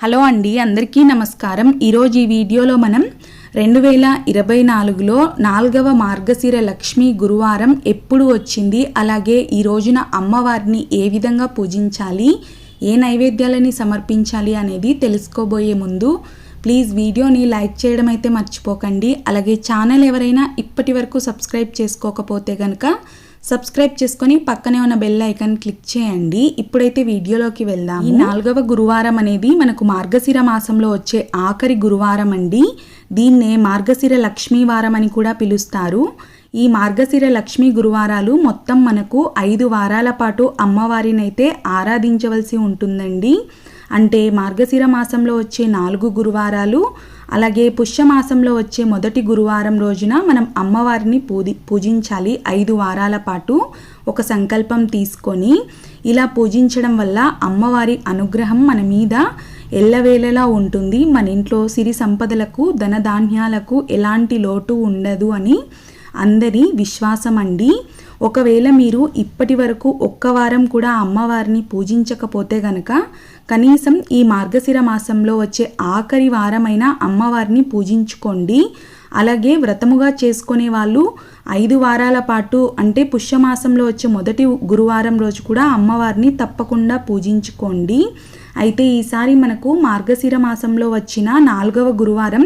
Hello అండి అందరికీ నమస్కారం. ఈరోజు ఈ వీడియోలో మనం రెండు వేల ఇరవై నాలుగులో నాలుగవ మార్గశిర లక్ష్మి గురువారం ఎప్పుడు వచ్చింది అలాగే ఈ రోజున అమ్మవారిని ఏ విధంగా పూజించాలి ఏ నైవేద్యాలని సమర్పించాలి అనేది తెలుసుకోబోయే ముందు ప్లీజ్ వీడియోని లైక్ చేయడం అయితే మర్చిపోకండి. అలాగే ఛానల్ ఎవరైనా ఇప్పటి వరకు సబ్స్క్రైబ్ చేసుకోకపోతే కనుక సబ్స్క్రైబ్ చేసుకొని పక్కనే ఉన్న బెల్ ఐకాన్ క్లిక్ చేయండి. ఇప్పుడైతే వీడియోలోకి వెళ్దాం ఈ నాలుగవ గురువారం అనేది మనకు మార్గశిర మాసంలో వచ్చే ఆఖరి గురువారం అండి. దీన్నే మార్గశిర లక్ష్మీ వారం అని కూడా పిలుస్తారు. ఈ మార్గశిర లక్ష్మీ గురువారాలు మొత్తం మనకు ఐదు వారాల పాటు అమ్మవారినైతే ఆరాధించవలసి ఉంటుందండి. అంటే మార్గశిర మాసంలో వచ్చే నాలుగు గురువారాలు అలాగే పుష్యమాసంలో వచ్చే మొదటి గురువారం రోజున మనం అమ్మవారిని పూజి పూజించాలి. ఐదు వారాల పాటు ఒక సంకల్పం తీసుకొని ఇలా పూజించడం వల్ల అమ్మవారి అనుగ్రహం మన మీద ఎల్లవేళలా ఉంటుంది. మన ఇంట్లో సిరి సంపదలకు ధనధాన్యాలకు ఎలాంటి లోటు ఉండదు అని అందరి విశ్వాసం అండి ఒకవేళ మీరు ఇప్పటి వరకు ఒక్క వారం కూడా అమ్మవారిని పూజించకపోతే గనక కనీసం ఈ మార్గశిర మాసంలో వచ్చే ఆఖరి వారమైన అమ్మవారిని పూజించుకోండి. అలాగే వ్రతముగా చేసుకునే వాళ్ళు ఐదు వారాల పాటు అంటే పుష్యమాసంలో వచ్చే మొదటి గురువారం రోజు కూడా అమ్మవారిని తప్పకుండా పూజించుకోండి. అయితే ఈసారి మనకు మార్గశిర మాసంలో వచ్చిన నాలుగవ గురువారం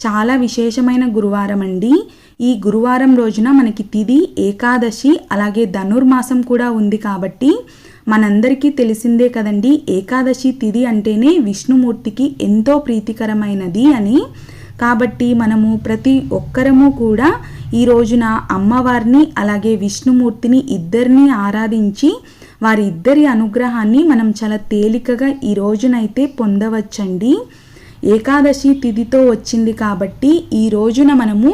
చాలా విశేషమైన గురువారం అండి. ఈ గురువారం రోజున మనకి తిది ఏకాదశి అలాగే ధనుర్మాసం కూడా ఉంది కాబట్టి మనందరికీ తెలిసిందే కదండి. ఏకాదశి తిది అంటేనే విష్ణుమూర్తికి ఎంతో ప్రీతికరమైనది అని. కాబట్టి మనము ప్రతి ఒక్కరము కూడా ఈ రోజున అమ్మవారిని అలాగే విష్ణుమూర్తిని ఇద్దరిని ఆరాధించి వారి ఇద్దరి అనుగ్రహాన్ని మనం చాలా తేలికగా ఈ రోజునైతే పొందవచ్చండి. ఏకాదశి తిథితో వచ్చింది కాబట్టి ఈ రోజున మనము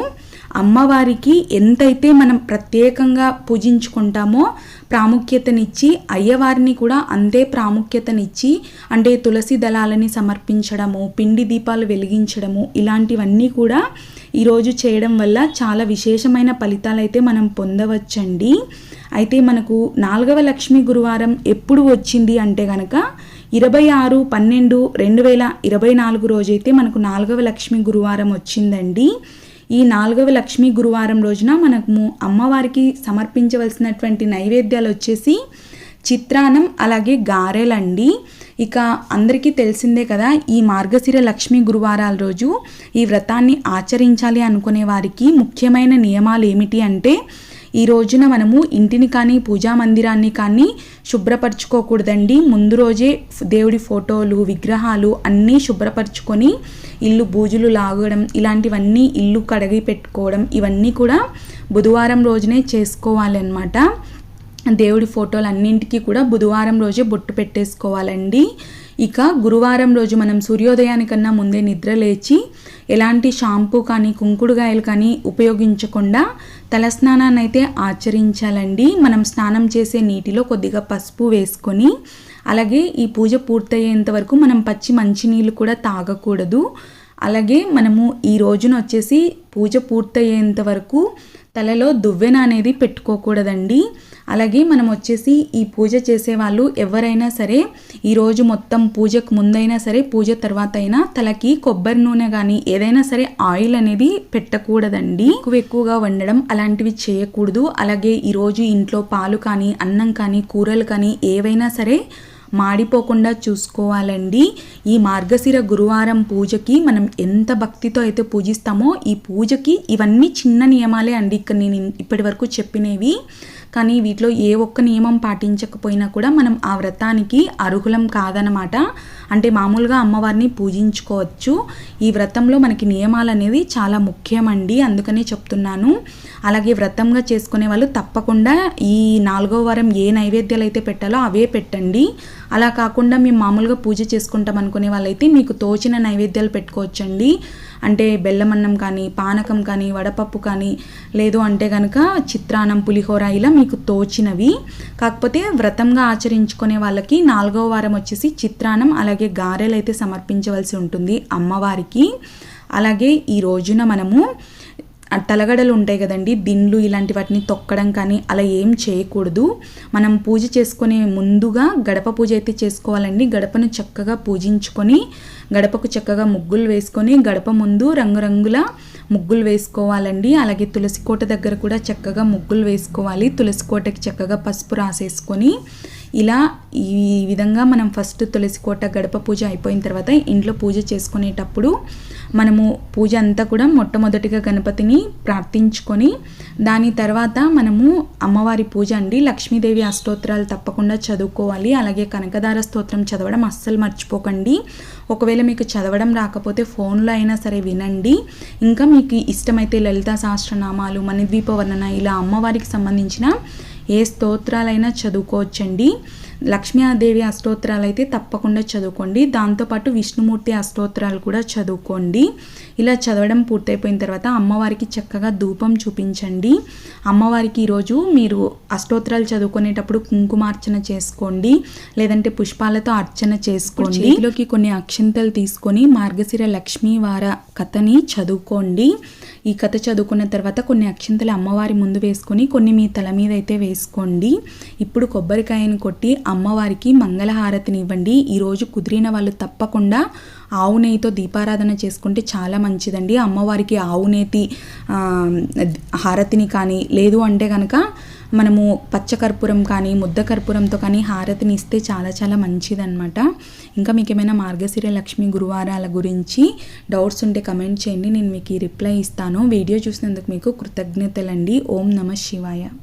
అమ్మవారికి ఎంతైతే మనం ప్రత్యేకంగా పూజించుకుంటామో ప్రాముఖ్యతనిచ్చి అయ్యవారిని కూడా అంతే ప్రాముఖ్యతనిచ్చి అంటే తులసి దళాలని సమర్పించడము పిండి దీపాలు వెలిగించడము ఇలాంటివన్నీ కూడా ఈరోజు చేయడం వల్ల చాలా విశేషమైన ఫలితాలు అయితే మనం పొందవచ్చండి. అయితే మనకు నాలుగవ లక్ష్మీ గురువారం ఎప్పుడు వచ్చింది అంటే కనుక ఇరవై ఆరు పన్నెండు రెండు వేల ఇరవై నాలుగు రోజైతే మనకు నాలుగవ లక్ష్మీ గురువారం వచ్చిందండి. ఈ నాలుగవ లక్ష్మీ గురువారం రోజున మనము అమ్మవారికి సమర్పించవలసినటువంటి నైవేద్యాలు వచ్చేసి చిత్రాన్నం అలాగే గారెలండి ఇక అందరికీ తెలిసిందే కదా ఈ మార్గశిర లక్ష్మీ గురువారాల రోజు ఈ వ్రతాన్ని ఆచరించాలి అనుకునే వారికి ముఖ్యమైన నియమాలు ఏమిటి అంటే ఈ రోజున మనము ఇంటిని కానీ పూజా మందిరాన్ని కానీ శుభ్రపరచుకోకూడదండి. ముందు రోజే దేవుడి ఫోటోలు విగ్రహాలు అన్నీ శుభ్రపరచుకొని ఇల్లు బూజులు లాగడం ఇలాంటివన్నీ ఇల్లు కడిగి పెట్టుకోవడం ఇవన్నీ కూడా బుధవారం రోజునే చేసుకోవాలన్నమాట. దేవుడి ఫోటోలు అన్నింటికి కూడా బుధవారం రోజే బొట్టు పెట్టేసుకోవాలండి. ఇక గురువారం రోజు మనం సూర్యోదయానికన్నా ముందే నిద్ర లేచి ఎలాంటి షాంపూ కానీ కుంకుడుగాయలు కానీ ఉపయోగించకుండా తలస్నానాన్ని అయితే ఆచరించాలండి. మనం స్నానం చేసే నీటిలో కొద్దిగా పసుపు వేసుకొని అలాగే ఈ పూజ పూర్తయ్యేంత వరకు మనం పచ్చి మంచినీళ్ళు కూడా తాగకూడదు. అలాగే మనము ఈ రోజున వచ్చేసి పూజ పూర్తయ్యేంత వరకు తలలో దువ్వెన అనేది పెట్టుకోకూడదండి. అలాగే మనం వచ్చేసి ఈ పూజ చేసేవాళ్ళు ఎవరైనా సరే ఈరోజు మొత్తం పూజకు ముందైనా సరే పూజ తర్వాత అయినా తలకి కొబ్బరి నూనె కానీ ఏదైనా సరే ఆయిల్ అనేది పెట్టకూడదండి. ఎక్కువ ఎక్కువగా వండడం అలాంటివి చేయకూడదు. అలాగే ఈరోజు ఇంట్లో పాలు కానీ అన్నం కానీ కూరలు కానీ ఏవైనా సరే మాడిపోకుండా చూసుకోవాలండి. ఈ మార్గశిర గురువారం పూజకి మనం ఎంత భక్తితో అయితే పూజిస్తామో ఈ పూజకి ఇవన్నీ చిన్న నియమాలే అండి. ఇక్కడ నేను ఇప్పటి వరకు చెప్పినవి. కానీ వీటిలో ఏ ఒక్క నియమం పాటించకపోయినా కూడా మనం ఆ వ్రతానికి అర్హులం కాదనమాట అంటే మామూలుగా అమ్మవారిని పూజించుకోవచ్చు. ఈ వ్రతంలో మనకి నియమాలు అనేది చాలా ముఖ్యమండి అందుకనే చెప్తున్నాను. అలాగే వ్రతంగా చేసుకునే వాళ్ళు తప్పకుండా ఈ నాలుగో వారం ఏ నైవేద్యాలు అయితే పెట్టాలో అవే పెట్టండి. అలా కాకుండా మేము మామూలుగా పూజ చేసుకుంటాం అనుకునే వాళ్ళైతే మీకు తోచిన నైవేద్యాలు పెట్టుకోవచ్చండి. అంటే బెల్లమన్నం కానీ పానకం కానీ వడపప్పు కానీ లేదు అంటే కనుక చిత్రాన్నం పులిహోర ఇలా మీకు తోచినవి. కాకపోతే వ్రతంగా ఆచరించుకునే వాళ్ళకి నాలుగవ వారం వచ్చేసి చిత్రాన్నం అలాగే గారెలు అయితే సమర్పించవలసి ఉంటుంది అమ్మవారికి. అలాగే ఈ రోజున మనము తలగడలు ఉంటాయి కదండి. దిండ్లు ఇలాంటి వాటిని తొక్కడం కానీ అలా ఏం చేయకూడదు. మనం పూజ చేసుకునే ముందుగా గడప పూజ అయితే చేసుకోవాలండి. గడపను చక్కగా పూజించుకొని గడపకు చక్కగా ముగ్గులు వేసుకొని గడప ముందు రంగురంగుల ముగ్గులు వేసుకోవాలండి. అలాగే తులసి కోట దగ్గర కూడా చక్కగా ముగ్గులు వేసుకోవాలి. తులసి కోటకి చక్కగా పసుపు రాసేసుకొని ఇలా ఈ విధంగా మనం ఫస్ట్ తులసి కోట గడప పూజ అయిపోయిన తర్వాత ఇంట్లో పూజ చేసుకునేటప్పుడు మనము పూజ అంతా కూడా మొట్టమొదటిగా గణపతిని ప్రార్థించుకొని దాని తర్వాత మనము అమ్మవారి పూజ అండి. లక్ష్మీదేవి అష్టోత్తరాలు తప్పకుండా చదువుకోవాలి. అలాగే కనకదార స్తోత్రం చదవడం అస్సలు మర్చిపోకండి. ఒకవేళ మీకు చదవడం రాకపోతే ఫోన్లో అయినా సరే వినండి. ఇంకా మీకు ఇష్టమైతే లలిత సహస్రనామాలు మణిద్వీప వర్ణన ఇలా అమ్మవారికి సంబంధించిన ఏ స్తోత్రాలైనా చదువుకోవచ్చండి. లక్ష్మీదేవి అష్టోత్తరాలు అయితే తప్పకుండా చదువుకోండి. దాంతోపాటు విష్ణుమూర్తి అష్టోత్తరాలు కూడా చదువుకోండి. ఇలా చదవడం పూర్తయిపోయిన తర్వాత అమ్మవారికి చక్కగా ధూపం చూపించండి. అమ్మవారికి ఈరోజు మీరు అష్టోత్తరాలు చదువుకునేటప్పుడు కుంకుమార్చన చేసుకోండి. లేదంటే పుష్పాలతో అర్చన చేసుకోండి. చేతిలోకి కొన్ని అక్షింతలు తీసుకొని మార్గశిర లక్ష్మీ వార కథని చదువుకోండి. ఈ కథ చదువుకున్న తర్వాత కొన్ని అక్షింతలు అమ్మవారి ముందు వేసుకొని కొన్ని మీ తల మీద అయితే వేసుకోండి. ఇప్పుడు కొబ్బరికాయను కొట్టి అమ్మవారికి మంగళహారతిని ఇవ్వండి ఈరోజు కుదిరిన వాళ్ళు తప్పకుండా ఆవు నెయ్యితో దీపారాధన చేసుకుంటే చాలా మంచిదండి. అమ్మవారికి ఆవునేతి హారతిని కానీ లేదు అంటే కనుక మనము పచ్చకర్పూరం కానీ ముద్ద కర్పూరంతో కానీ హారతిని ఇస్తే చాలా చాలా మంచిదన్నమాట. ఇంకా మీకు ఏమైనా మార్గశిర లక్ష్మి గురువారాల గురించి డౌట్స్ ఉంటే కమెంట్ చేయండి. నేను మీకు ఈ రిప్లై ఇస్తాను. వీడియో చూసినందుకు మీకు కృతజ్ఞతలండి. ఓం నమ శివాయ.